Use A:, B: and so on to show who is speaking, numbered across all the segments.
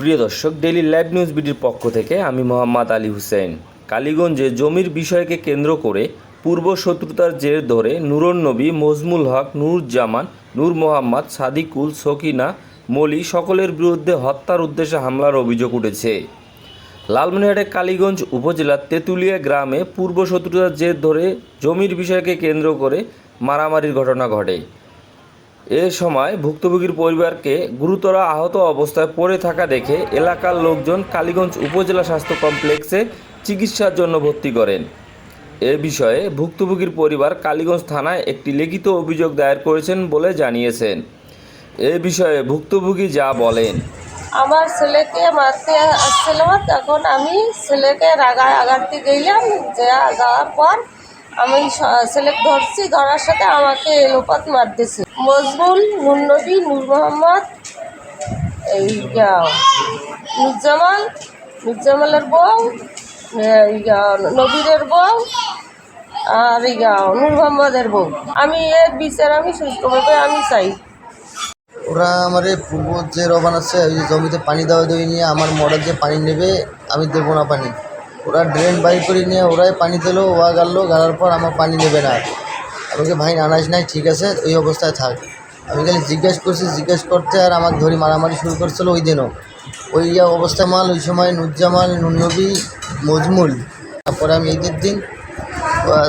A: প্রিয় দর্শক daily live news বিডির পক্ষ থেকে আমি মোহাম্মদ আলী হুসেন। কালীগঞ্জে জমির বিষয়কে কেন্দ্র করে পূর্ব শত্রুতার জের ধরে নুরন নবী, মজমুল হক, নুরুজ্জামান, নূর মোহাম্মদ, সাদিকুল, সকিনা, মলি সকলের বিরুদ্ধে হত্যার উদ্দেশ্যে হামলার অভিযোগ উঠেছে। লালমনিরহাটের কালীগঞ্জ উপজেলার তেঁতুলিয়া গ্রামে পূর্ব শত্রুতার জের ধরে জমির বিষয়কে কেন্দ্র করে মারামারির ঘটনা ঘটে। এ সময় ভুক্তভোগীর পরিবারকে গুরুতর আহত অবস্থায় পড়ে থাকা দেখে এলাকার লোকজন কালীগঞ্জ উপজেলা স্বাস্থ্য কমপ্লেক্সে চিকিৎসার জন্য ভর্তি করেন। এ বিষয়ে ভুক্তভোগীর পরিবার কালীগঞ্জ থানায় একটি লিখিত অভিযোগ দায়ের করেছেন বলে জানিয়েছেন। এ বিষয়ে ভুক্তভোগী যা বলেন।
B: আমার ছেলেকে মারতে আসছিল, তখন আমি ছেলেকে রাগা আগাতে গেলাম যাওয়ার পর আমি ছেলেকে ধরছি, ধরার সাথে আমাকে এলোপাত মারতেছে। মজমুল নুরনবী নূর মোহাম্মদ, এই নুরজামাল, নুরজামালের বউ নবীরের বউ, আর ইয়া, নূর মোহাম্মদের বউ। আমি এর বিচার, আমি সুস্থভাবে আমি চাই।
C: ওরা আমারে পূর্ব যে রবান আছে ওই জমিতে পানি দেওয়া দেওয়া নিয়ে আমার মডেল যে পানি নেবে, আমি দেবো না পানি। ওরা ড্রেন বাইর করে নিয়ে ওরাই পানি দিলো, ওয়া গাড়লো, গাড়ার পর আমার পানি নেবে না। আমাকে ভাই নানাজ নাই ঠিক আছে ওই অবস্থায় থাক। আমি খালি জিজ্ঞেস করছি জিজ্ঞেস করতে আর আমার ধরি মারামারি শুরু করছিল ওই দিনও। ওই অবস্থা মাল ওই সময় নুজ্জামাল নুনবী মজমুল। তারপরে আমি ঈদের দিন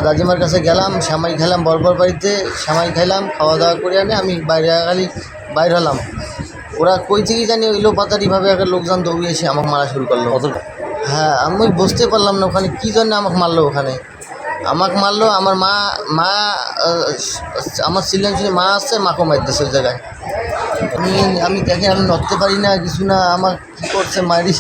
C: দাদিমার কাছে গেলাম সামাই খেলাম বরবর বাড়িতে সামাই খেলাম খাওয়া দাওয়া করে আনে আমি বাইরে খালি বাইর হলাম। ওরা কই থেকে জানি ওই লোপাতারিভাবে একটা লোকজন দৌড়িয়ে এসে আমাকে মারা শুরু করল। হ্যাঁ আমি বুঝতে পারলাম না ওখানে কী জন্য আমাকে মারলো ওখানে? আমাকে মারলো আমার মা মা আমার ছিলেন শুনে মা আসছে মাকেও মারতেছে ওই জায়গায়। আমি আমি দেখে আমি নড়তে পারি না কিছু না আমার কী করছে মারি।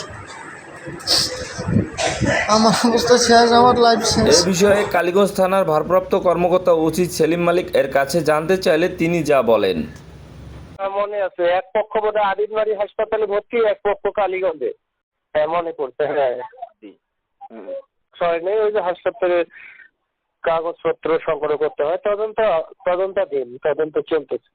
C: আমার অবস্থা শেষ আমার লাইফ
A: এ
C: শেষ
A: বিষয়ে কালীগঞ্জ থানার ভারপ্রাপ্ত কর্মকর্তা উচিত সেলিম মালিক এর কাছে জানতে চাইলে তিনি যা বলেন।
D: মনে আছে এক পক্ষ বোধ হয় আদিতবাড়ি হাসপাতালে ভর্তি এক পক্ষ কালীগঞ্জে। হ্যাঁ মনে পড়ছে হ্যাঁ। নেই ওই যে হাসপাতালে কাগজপত্র সংগ্রহ করতে হয় তদন্ত তদন্তাধীন তদন্ত চলতেছে।